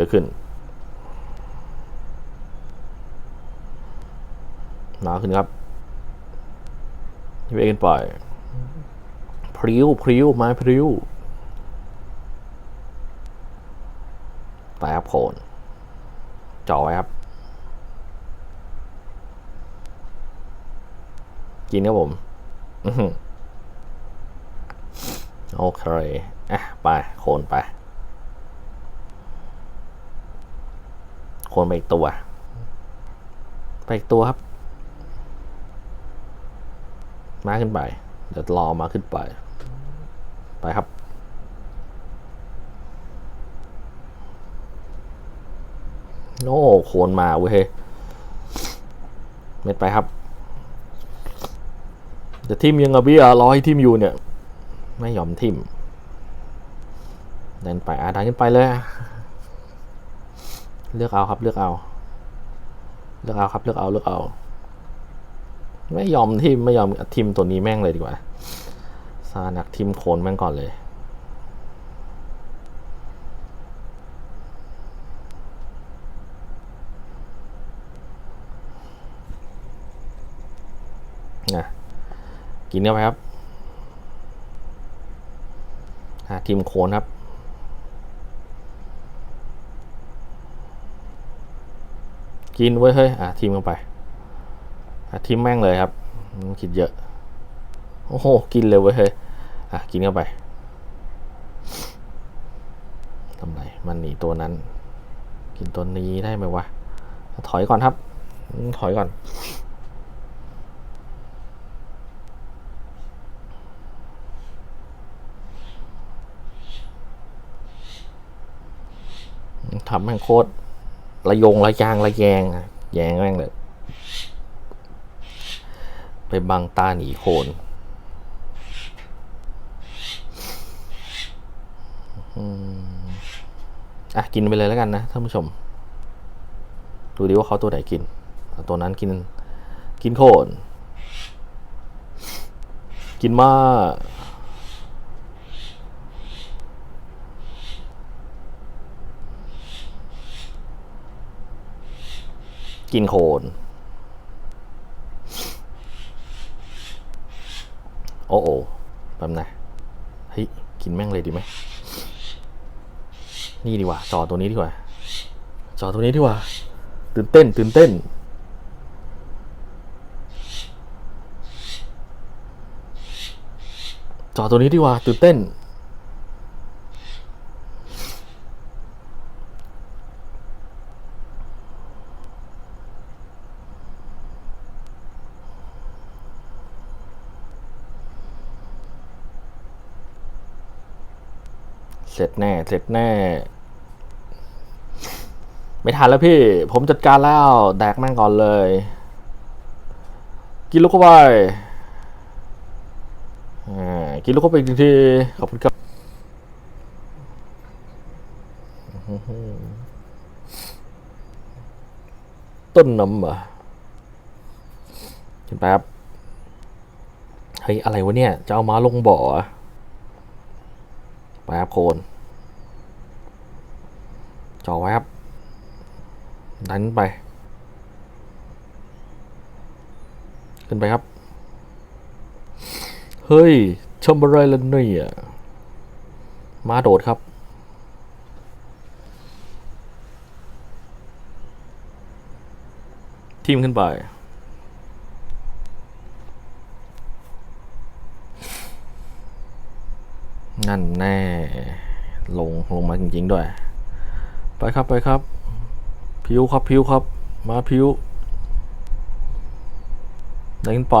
ปล่อยเบือขึ้นมาขึ้นครับเบือขึ้นปล่อยพริ้วพริ้วไม้พริ้วไปครับโคนจ่อไว้ครับ กินครับผมโอเคอะไปโคนไป โคนไปอีกตัว ไปอีกตัวครับ มาขึ้นไป เดี๋ยวรอมาขึ้นไป ไปครับ โอ้โคนมาเว้ยเม็ดไปครับจะทิมยังอะเบี้ยรอให้ทิมอยู่เนี่ย ไม่ยอมทิมเดินไปอะดันขึ้นไปเลย เลือกเอาครับเลือกเอา เลือกเอาครับเลือกเอาเลือกเอา ไม่ยอมทิมไม่ยอมทิมตัวนี้แม่งเลยดีกว่าซานักทิมโคนแม่งก่อนเลยนะกินเข้าไปครับหาทีมโคนครับ กินไว้ยเฮ้ยอะทีมเข้าไปอะทีมแม่งเลยครับม่ต้องคิดเยอะโอ้โหกินเลยเว้ยเฮ้ยอะกินเข้าไปทำไรมันหนีตัวนั้น กินตัวนี้ได้ไหมวะถอยก่อนครับ ถอยก่อนทำแม่งโคตร ระยงระยางระแยงแยงแม่งเลย ไปบังตาหนีโคนอืมอะกินไปเลยแล้วกันนะท่านผู้ชม ดูดิว่าเขาตัวไหนกิน ตัวนั้นกิน กินโคน กินมาก กินโคนโอ้โอแป๊บนะเฮ้ยกินแม่งเลยดีไหมนี่ดีกว่า จอตัวนี้ดีกว่า จอตัวนี้ดีกว่า ตื่นเต้น ตื่นเต้น จอตัวนี้ดีกว่า ตื่นเต้น ร็จแน่ เสร็จแน่ ไม่ทันแล้วพี่ ผมจัดการแล้ว แดกแม่งก่อนเลย กินลูกเข้าไปอ่ากินลูกเข้าไปอีกที ขอบคุณครับต้นน้ำเหรอะเห็นแป๊บ เฮ้ย อะไรวะเนี่ย จะเอาม้าลงบ่อ เหรอไปครับโคนจ่อไว้ครับ ดันไป ขึ้นไปครับ เฮ้ยชมอะไรล่ะเนี่ยมาโดดครับทีมขึ้นไป นั่นแน่ ลงลงมาจริงๆด้วย ไปครับไปครับ พิวครับพิวครับ มาพิวเดินไป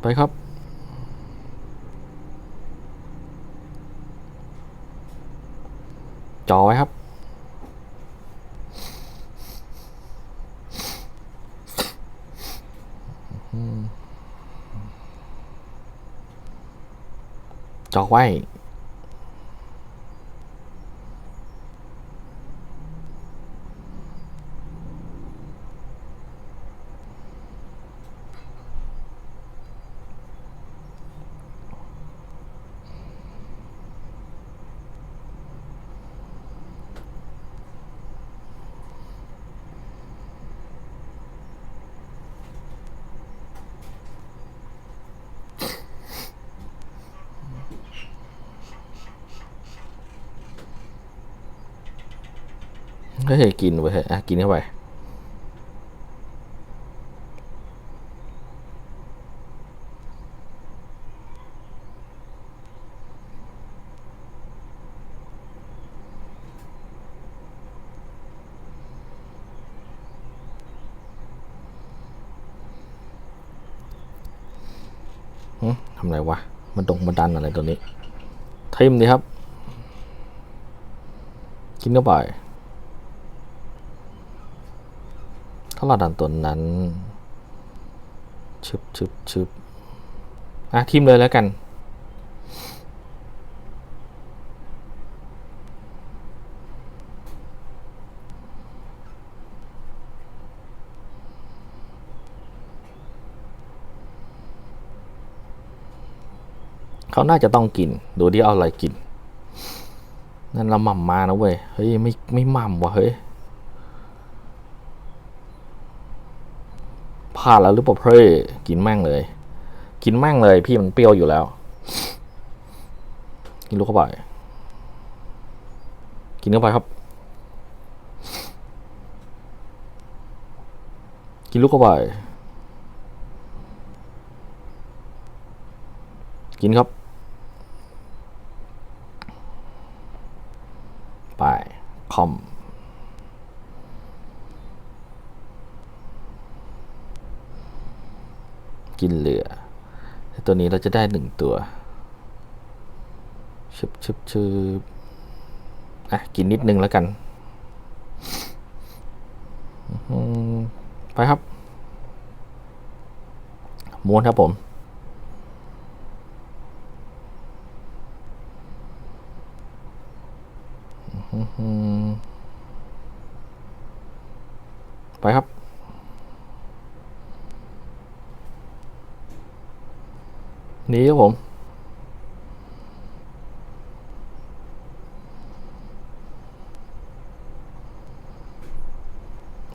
ไปครับ จอไว้ครับ จอกไว้ ฮ้ยกินไปเถอะอะกินเข้าไปหึทำไรวะ มันดงมันดันอะไรตัวนี้ ทิมดีครับ กินเข้าไป ถ้าเราดันตัวนั้นชึบชึบชึบอะทิมเลยแล้วกันเขาน่าจะต้องกิน ดูที่เอาอะไรกิน นั่นเราหม่ำมานะเว้ย เฮ้ย ไม่ไม่หม่ำว่ะเฮ้ย พลาดแล้วหรือเปล่าเพ่กินแม่งเลย กินแม่งเลยพี่มันเปรี้ยวอยู่แล้ว กินลูกเข้าไปกินเข้าไปครับ กินลูกเข้าไป กินครับ ไป คอม กินเหลือต,ตัวนี้เราจะได้หนึ่งตัวชึบชึบชึบอะ กินนิดนึงแล้วกัน ไปครับ ม้วนครับผม อืมไปครับ หนี่ครับผม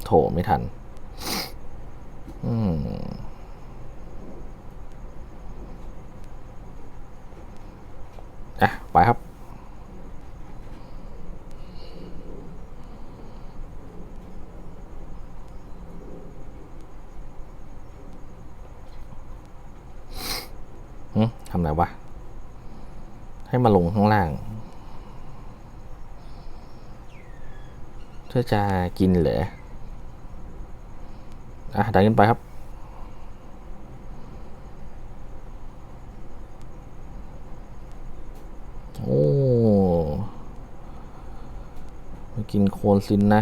โถไม่ทัน อืม อะ ไปครับ หึ ทำไรวะ ให้มาลงข้างล่าง เพื่อจะกินเหรออะดันขึ้นไปครับโอ้มากินโคนซินนะ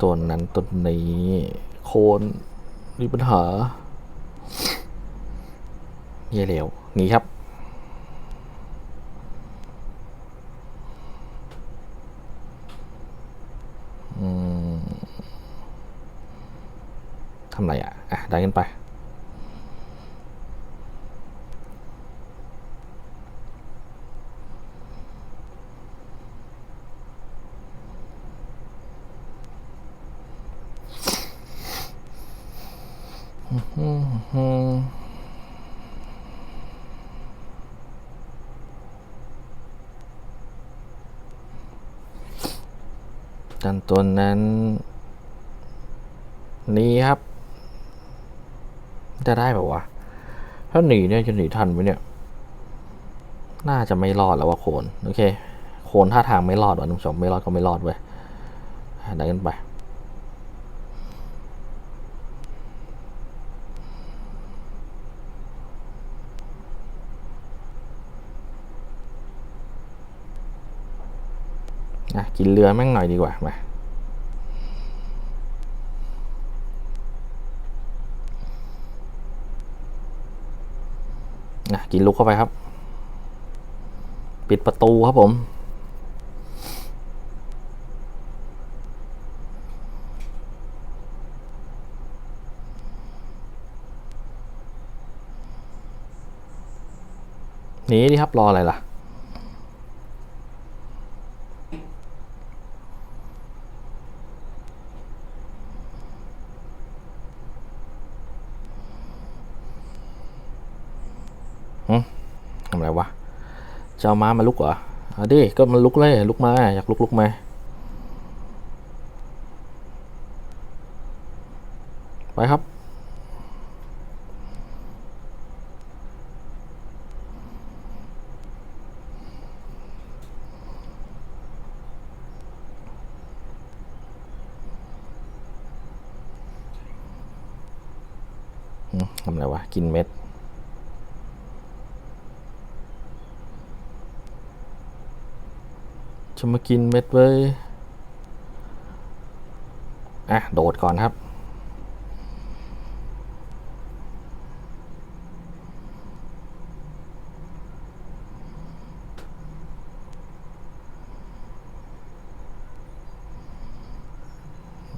ตัวนั้นตัวนี้ โคนมีปัญหาเย่เร็วนี่ครับ ทำไรอะ อะ ได้กันไป ดัน ตัวนั้น นี้ครับ จะได้แบบวะถ้าหนีเนี่ยจะหนีทันไหมเนี่ย น่าจะไม่รอดแล้วว่าโคนโอเค โคนท่าทางไม่รอดว่ะนุ่มชมไม่รอดก็ไม่รอดเว้ยได้กันไปกินเรือแม่งหน่อยดีกว่ามา นะกินลุกเข้าไปครับ ปิดประตูครับผมหนีดิครับรออะไรล่ะ ทำอะไรวะ จะเอาม้ามาลุกเหรอเอาดิก็มันลุกเลยลุกมาอยากลุกลุกมาไปครับ ทำอะไรวะ กินเม็ด จะมากินเม็ดเว้ยอะ โดดก่อนครับ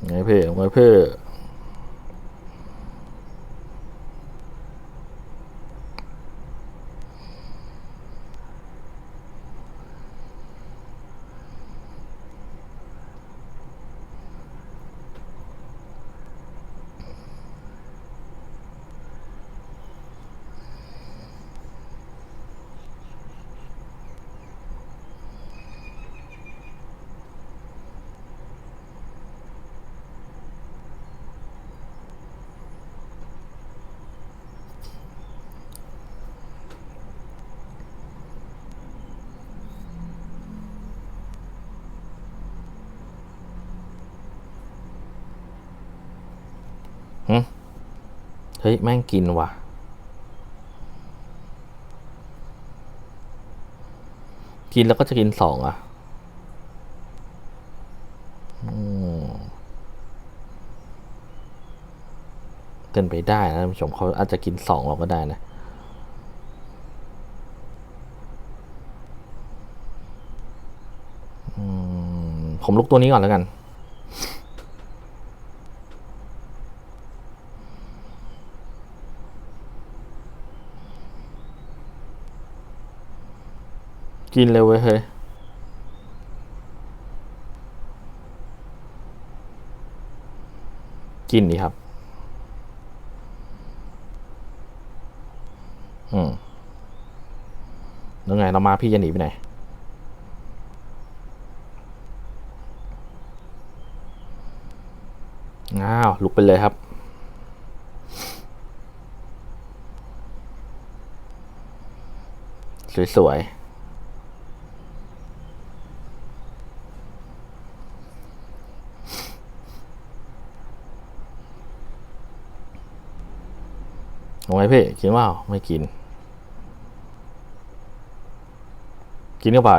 ไงเพ่ไงเพ่เฮ้ย แม่งกินว่ะ กินแล้วก็จะกินสองอะเกินไปได้นะท่านผู้ชมเขาอาจจะกินสองเราก็ได้นะผมลุกตัวนี้ก่อนแล้วกัน กินเลยเว้ยเฮ้ยกินดีครับ อืมแล้วไงเรามาพี่จะหนีไปไหน อ้าวลุกไปเลยครับ สวยๆ เอาไงพี่กินว่าไม่กิน กินเข้าไป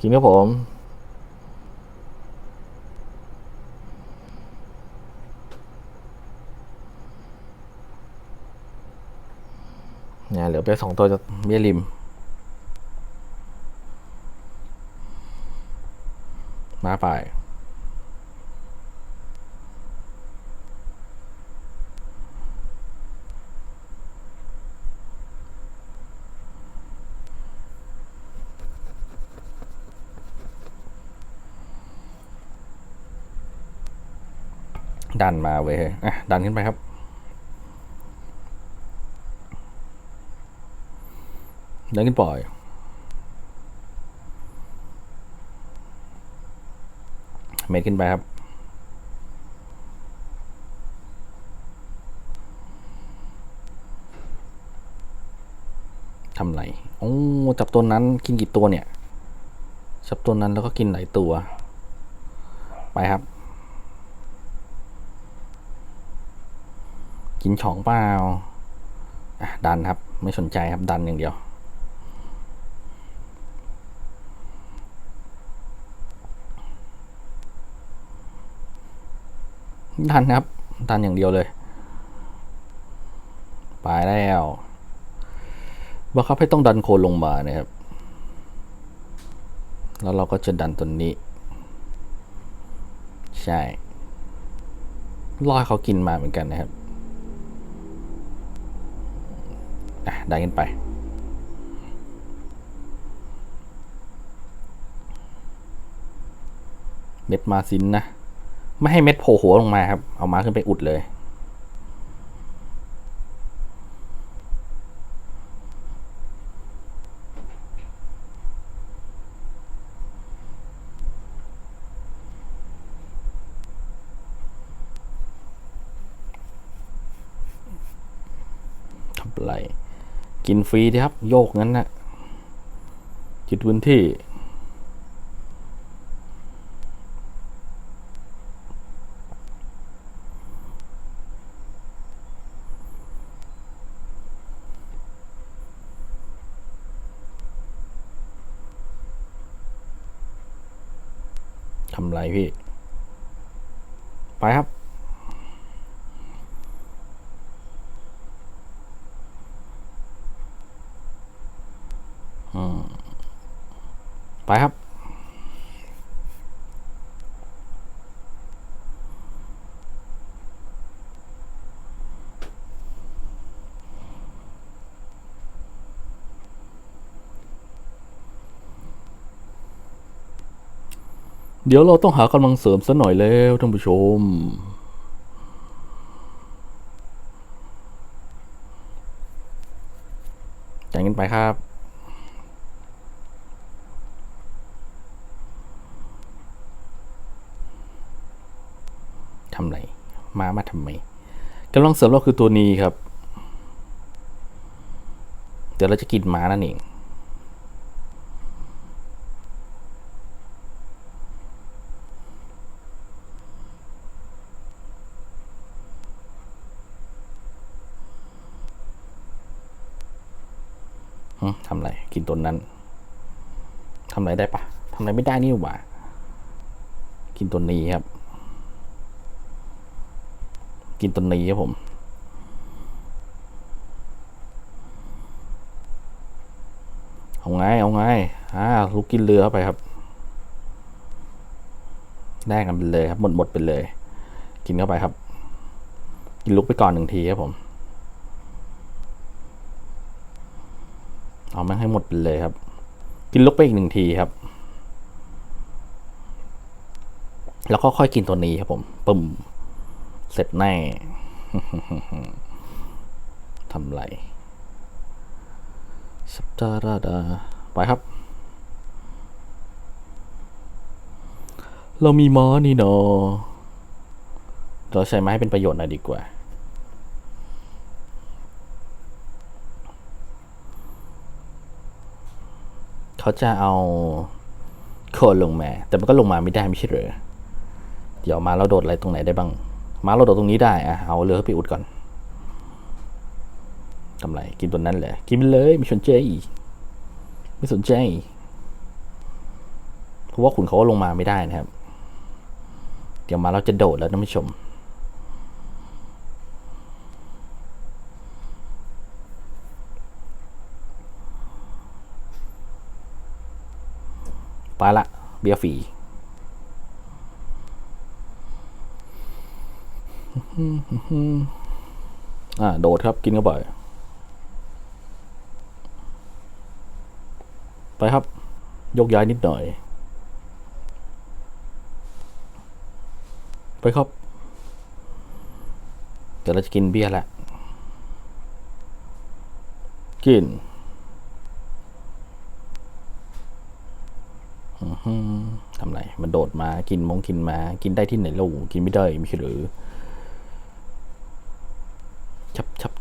กินครับผมเนี่ยเหลือไปสองตัวจะเบี้ยริม มา ไป ดันมาเว้ยอะดันขึ้นไปครับดันขึ้นปล่อย เมตรขึ้นไปครับ ทำไรโอ้จับตัวนั้นกินกี่ตัวเนี่ย จับตัวนั้นแล้วก็กินหลายตัว ไปครับ กินช่องเปล่าดันครับ ไม่สนใจครับดันอย่างเดียว ดันครับดันอย่างเดียวเลยไปแล้วบังคับให้ต้องดันโคนลงมานะครับ แล้วเราก็จะดันตัวนี้ ใช่รอให้เขากินมาเหมือนกันนะครับดันกันไปไปเม็ดมาซินนะ ไม่ให้เม็ดโผล่หัวลงมาครับ เอามาขึ้นไปอุดเลย ทำไร กินฟรีดีครับ โยกงั้นนะจิตพื้นที่ำไรพี่ ไปครับ ไปครับ เดี๋ยวเราต้องหากำลังเสริมซะหน่อยแล้วท่านผู้ชมจ่ายเงินไปครับำไรมามาทำไมกำลังเสริมเราคือตัวนี้ครับ เดี๋ยวเราจะกินม้านั่นเองทำไร กินตัวนั้นทำไรได้ปะทำไรไม่ได้นี่หว่า กินตัวนี้ครับ กินตัวนี้ครับผม เอาไงเอาไงอ่าลูกกินเรือเข้าไปครับได้กันไปเลยครับหมดหมดไปเลย กินเข้าไปครับ กินลุกไปก่อนหนึ่งทีครับผม เอาแม่งให้หมดไปเลยครับ กินลุกไปอีกหนึ่งทีครับ แล้วก็ค่อยกินตัวนี้ครับผมปึ้ม เสร็จแน่ทำไรสัปดาห์ดา ไปครับ เรามีม้านี่เนาะเราใช้ไม้ให้เป็นประโยชน์หน่อยดีกว่า เขาจะเอาโคนลงมา แต่มันก็ลงมาไม่ได้ไม่ใช่หรือเดี๋ยวมาเราโดดอะไรตรงไหนได้บ้าง มาเราโดดตรงนี้ได้อะเอาเรือไปอุดก่อนทำไรกินตัวนั้นแหละกินไปเลยไม่สนใจไม่สนใจเพราะว่าขุนเขาก็ลงมาไม่ได้นะครับ เดี๋ยวมาเราจะโดดแล้วท่านผู้ชมไปละเบียร์ฟ อ่า โดดครับกินเข้าไปไปครับ ยกย้ายนิดหน่อย ไปครับเดี๋ยวเราจะกินเบียร์แหละ กินอื้อหือทำไร มันโดดมา กินมงกินมา กินได้ที่ไหนลูกกินไม่ได้ไม่ใช่หรือ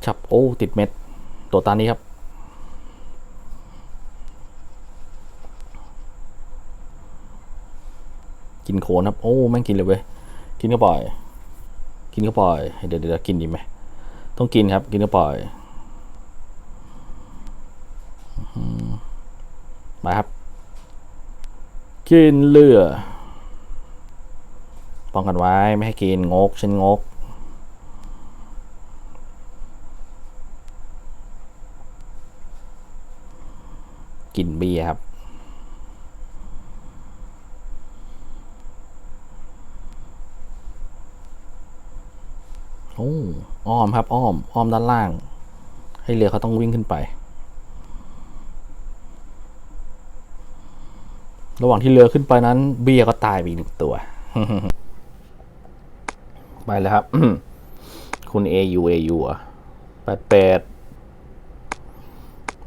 ชับโอ้ติดเม็ด ตัวตานี้ครับ กินโคนครับ โอ้แม่งกินเลยเว้ย กินก็ปล่อย กินก็ปล่อย เดี๋ยวเดี๋ยวกินดีไหม ต้องกินครับ กินก็ปล่อยมาครับ กินเลือป้องกันไว้ไม่ให้กินงกฉันงก กลิ่นเบียร์ครับ โอ้อ้อมครับ อ้อม อ้อมด้านล่าง ให้เรือเขาต้องวิ่งขึ้นไป ระหว่างที่เรือขึ้นไปนั้น เบียร์ก็ตายไปอีกหนึ่งตัว ไปเลยครับ คุณ AU AU อะแปดแปด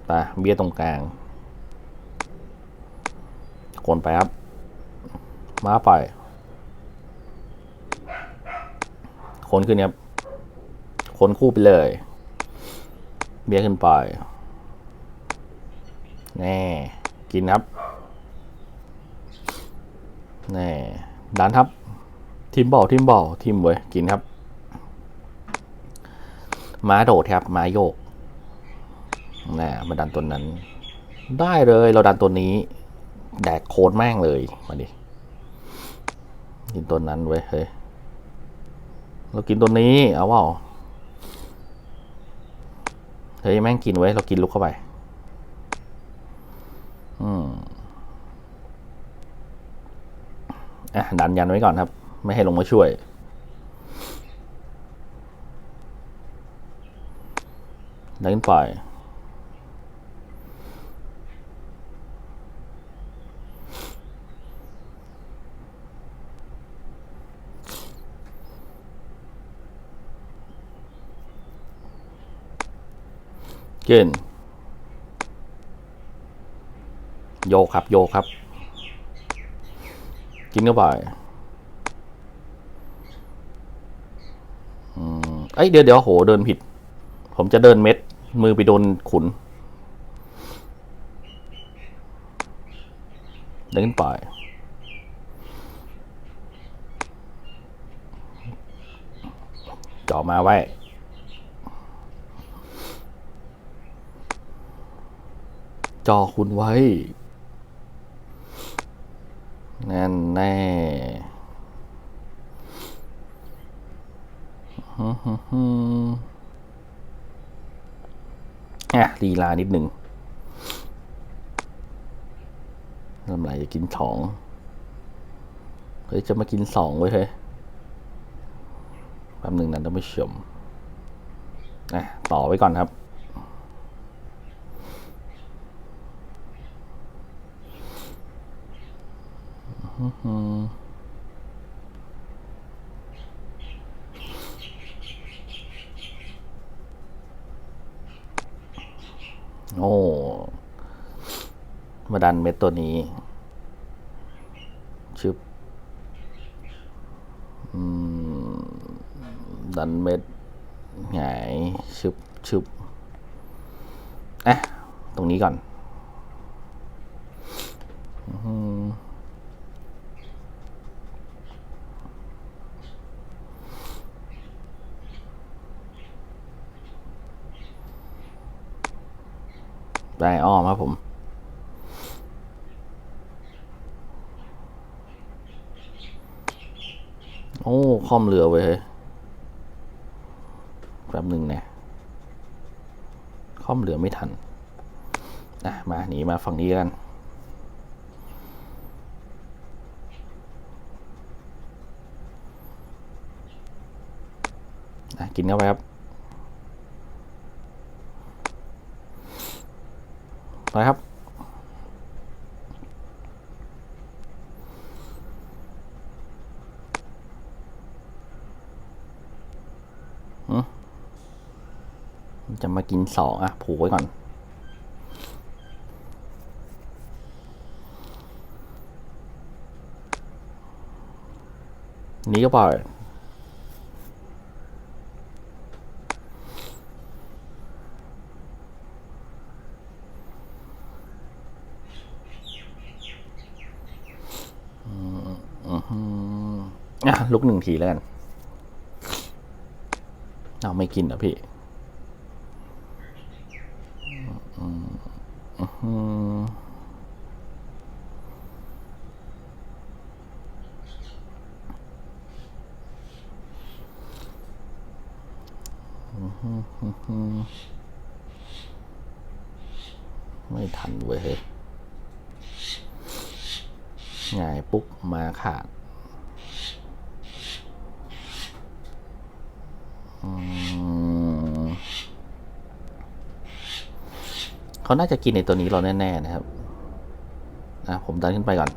ไปเบี้ยตรงกลาง คนไปครับมาไปคนขึ้นครับคนคู่ไปเลย เบี้ยขึ้นไป แน่ กินครับ แน่ดันครับ ทิมบอลทิมบอลทิมเว้ย กินครับ ม้าโดดครับ ม้าโยกน่มาดันตัวนั้น ได้เลย เราดันตัวนี้ แดกโคตรแม่งเลย มาดิ กินตัวนั้นเว้ยเฮ้ยเรากินตัวนี้ เอาเปล่าเฮ้ย แม่งกินไว้ยเรากินลุกเข้าไป อืมอะดันยันไว้ก่อนครับ ไม่ให้ลงมาช่วยดันขึ้นไป เกนโยครับ โยครับ กินเข้าไปเอ้ยเดี๋ยวเดี๋ยวโหเดินผิด ผมจะเดินเม็ด มือไปโดนขุนเดินขึ้นไปจ่อมาไว้ จอคุณไว้แน่นแน่ฮึ่มฮึ่มอะลีลานิดหนึ่งลำไรจะกินสองเฮ้ยจะมากินสองไว้เฮ้ยแป๊บหนึ่งนั้นต้องไม่ชมอะต่อไว้ก่อนครับ โอ้ มาดันเม็ดตัวนี้ ชึบดันเม็ดหงายชึบชึบอะ ตรงนี้ก่อน อืม ได้อ้อมครับผม โอ้คอมเรือไว้ยเฮ้ยแป๊บหนึ่งเนี่ยคอมเรือไม่ทันอะมาหนีมาฝั่งนี้กันอะกินเข้าไปครับ ไปครับ จะมากินสองอะ ผูกไว้ก่อน นี้ก็ปล่อย ลุกหนึ่งทีแล้วกัน เอาไม่กินเหรอพี่อืมอืมไม่ทันเว้ยเฮ้ยไงายปุ๊บมาขาด อืมเขา น่าจะกินในตัวนี้เราแน่ ๆ นะครับอะผมดันขึ้นไปก่อน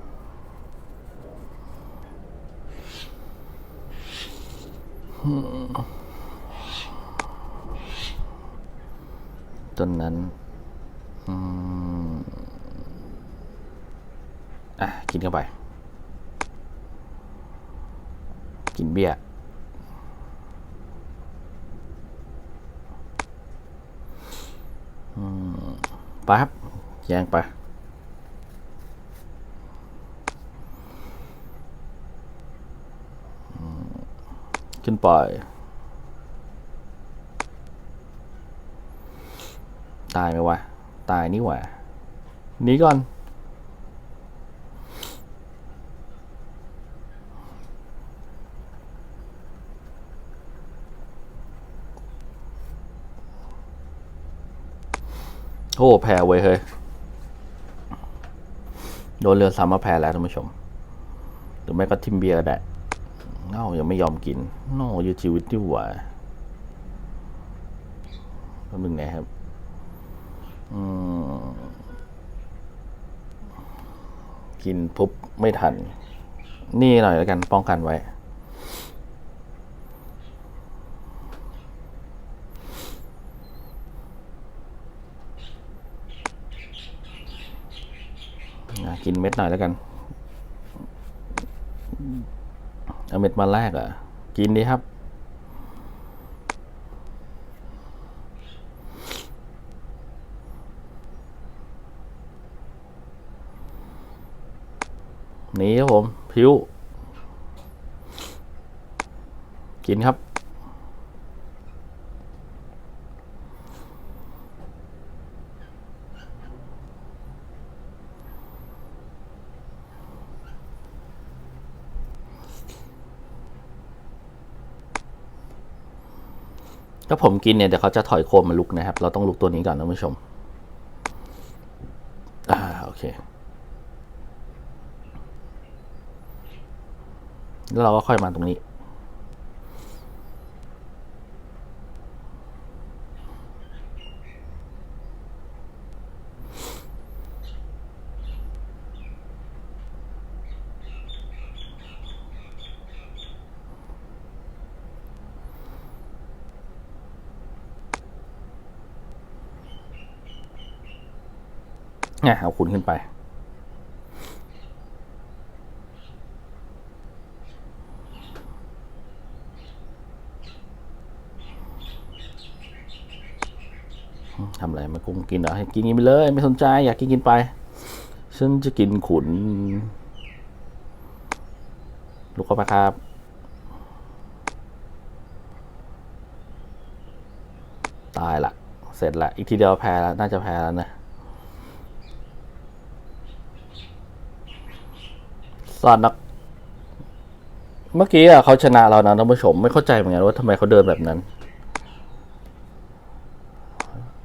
ต้นนั้นอะ กินเข้าไป กินเบี้ยอืม ปครับแยงไปอืมขึ้นไป ตายไหมวะ ตายนี่หว่าหนีก่อน โอ้แพ้เว้ยเฮ้ย โดนเรือซ้ำมาแพ้แล้วท่านผู้ชม หรือไม่ก็ทิมเบียร์ก็ได้เอ้ายังไม่ยอมกินโน่ยืดชีวิตดีกว่าแป๊บนึงนะครับ อืม กินปุ๊บไม่ทัน นี่หน่อยแล้วกันป้องกันไว้ กินเม็ดหน่อยแล้วกัน เอาเม็ดมาแรกอะ กินดีครับ นี่ครับผม พิ้ว กินครับ ถ้าผมกินเนี่ยเดี๋ยวเขาจะถอยโคมมาลุกนะครับ เราต้องลุกตัวนี้ก่อนนะผู้ชม อ่าโอเค แล้วเราก็ค่อยมาตรงนี้ เนี่ ยเอาคุณขึ้นไป ทำอะไรมากุ้งกินเหรอให้กินกินไปเลย ไม่สนใจ อยากกินกินไป ฉันจะกินขุน ลูกเข้ามาครับตายละ เสร็จละ อีกทีเดียวแพ้แล้ว น่าจะแพ้แล้วนะ สอนนัก เมื่อกี้อะเขาชนะเรานะท่านผู้ชม ไม่เข้าใจเหมือนกันว่าทำไมเขาเดินแบบนั้น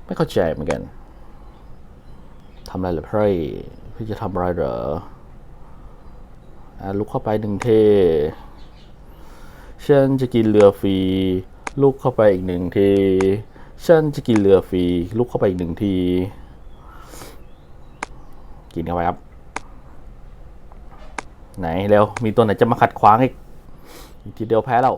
ไม่เข้าใจเหมือนกันทำอะไรเหรอพี่พี่จะทำอะไรเหรออะลุกเข้าไปหนึ่งเทฉันจะกินเรือฟรีลุกเข้าไปอีกหนึ่งทีฉันจะกินเรือฟรีลุกเข้าไปอีกหนึ่งที กินเข้าไปครับ ไหนเร็วมีตัวไหนจะมาขัดขวางอีกอีกทีเดียวแพ้แล้ว